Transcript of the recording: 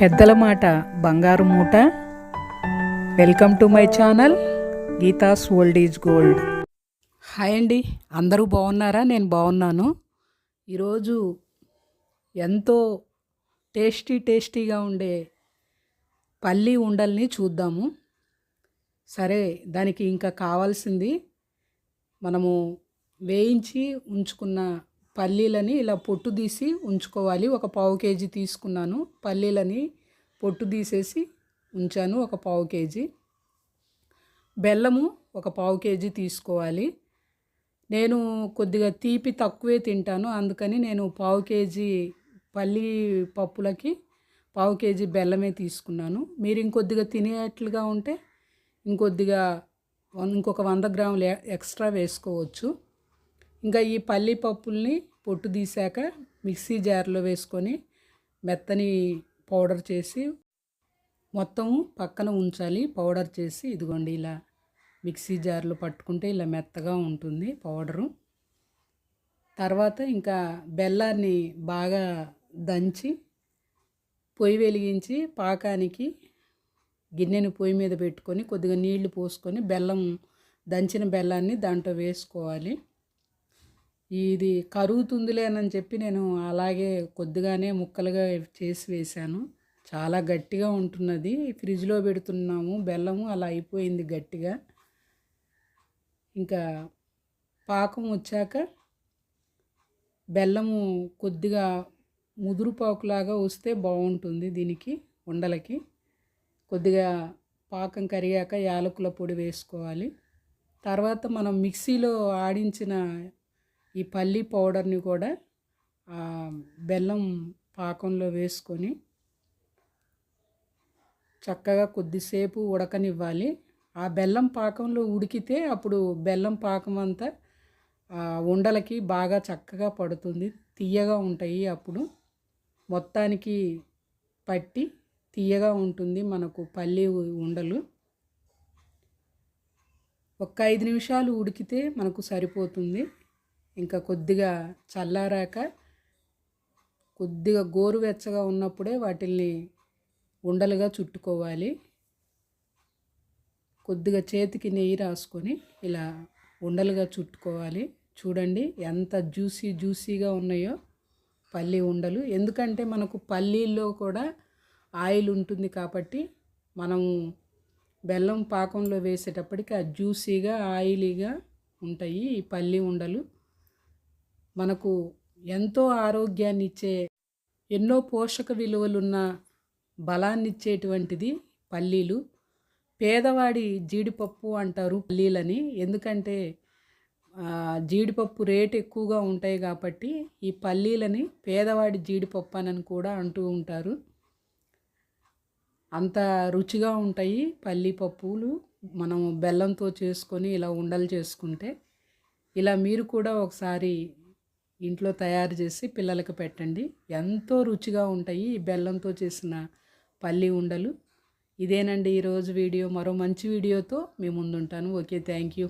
పెద్దల మాట బంగారు మూట. Welcome to my channel Geetha's old is gold. Hi అండి అందరూ బాగున్నారా? నేను బాగున్నాను. ఈరోజు ఎంతో టేస్టీ టేస్టీగా ఉండే పల్లి ఉండల్ని చూద్దాము. సరే దానికి ఇంకా కావాల్సింది మనము వేయించి ఉంచుకున్న పల్లీలని ఇలా పొట్టు తీసి ఉంచుకోవాలి. ఒక పావు కేజీ తీసుకున్నాను. పల్లీలని పొట్టు తీసేసి ఉంచాను ఒక పావు కేజీ. బెల్లము ఒక పావు కేజీ తీసుకోవాలి. నేను కొద్దిగా తీపి తక్కువే తింటాను. అందుకని నేను పావు కేజీ పల్లి పప్పులకి పావు కేజీ బెల్లమే తీసుకున్నాను. మీరు ఇంకొద్దిగా తినేట్లుగా ఉంటే ఇంకొద్దిగా ఇంకొక వంద గ్రాములు ఎక్స్ట్రా వేసుకోవచ్చు. ఇంకా ఈ పల్లి పప్పుల్ని పొట్టు తీసాక మిక్సీ జార్లో వేసుకొని మెత్తని పౌడర్ చేసి మొత్తం పక్కన ఉంచాలి. పౌడర్ చేసి ఇదిగోండి ఇలా మిక్సీ జార్లో పట్టుకుంటే ఇలా మెత్తగా ఉంటుంది పౌడరు. తర్వాత ఇంకా బెల్లాన్ని బాగా దంచి పొయ్యి వెలిగించి పాకానికి గిన్నెని పొయ్యి మీద పెట్టుకొని కొద్దిగా నీళ్ళు పోసుకొని బెల్లం దంచిన బెల్లాన్ని దాంట్లో వేసుకోవాలి. ఇది కరుగుతుందిలేనని చెప్పి నేను అలాగే కొద్దిగానే ముక్కలుగా చేసి వేశాను. చాలా గట్టిగా ఉంటున్నది. ఫ్రిడ్జ్లో పెడుతున్నాము బెల్లము అలా అయిపోయింది గట్టిగా. ఇంకా పాకం వచ్చాక బెల్లము కొద్దిగా ముదురు పాకులాగా వస్తే బాగుంటుంది దీనికి ఉండలకి. కొద్దిగా పాకం కరిగాక యాలకుల పొడి వేసుకోవాలి. తర్వాత మనం మిక్సీలో ఆడించిన ఈ పల్లి పౌడర్ని కూడా బెల్లం పాకంలో వేసుకొని చక్కగా కొద్దిసేపు ఉడకనివ్వాలి. ఆ బెల్లం పాకంలో ఉడికితే అప్పుడు బెల్లం పాకం అంతా ఉండలకి బాగా చక్కగా పడుతుంది. తీయగా ఉంటాయి అప్పుడు. మొత్తానికి పట్టి తీయగా ఉంటుంది మనకు పల్లి ఉండలు. ఒక ఐదు నిమిషాలు ఉడికితే మనకు సరిపోతుంది. ఇంకా కొద్దిగా చల్లారాక కొద్దిగా గోరువెచ్చగా ఉన్నప్పుడే వాటిల్ని ఉండలుగా చుట్టుకోవాలి. కొద్దిగా చేతికి నెయ్యి రాసుకొని ఇలా ఉండలుగా చుట్టుకోవాలి. చూడండి ఎంత జ్యూసీ జ్యూసీగా ఉన్నాయో పల్లి ఉండలు. ఎందుకంటే మనకు పల్లీల్లో కూడా ఆయిల్ ఉంటుంది కాబట్టి మనం బెల్లం పాకంలో వేసేటప్పటికి ఆ జ్యూసీగా ఆయిలీగా ఉంటాయి ఈ పల్లి ఉండలు. మనకు ఎంతో ఆరోగ్యాన్ని ఇచ్చే ఎన్నో పోషక విలువలున్న బలాన్నిచ్చేటువంటిది పల్లీలు. పేదవాడి జీడిపప్పు అంటారు పల్లీలని. ఎందుకంటే జీడిపప్పు రేట్ ఎక్కువగా ఉంటాయి కాబట్టి ఈ పల్లీలని పేదవాడి జీడిపప్పు అని కూడా అంటూ ఉంటారు. అంత రుచిగా ఉంటాయి పల్లీ పప్పులు. మనం బెల్లంతో చేసుకొని ఇలా ఉండలు చేసుకుంటే ఇలా మీరు కూడా ఒకసారి ఇంట్లో తయారు చేసి పిల్లలకు పెట్టండి. ఎంతో రుచిగా ఉంటాయి ఈ బెల్లంతో చేసిన పల్లి ఉండలు. ఇదేనండి ఈరోజు వీడియో. మరో మంచి వీడియోతో మీ ముందుంటాను. Okay thank you.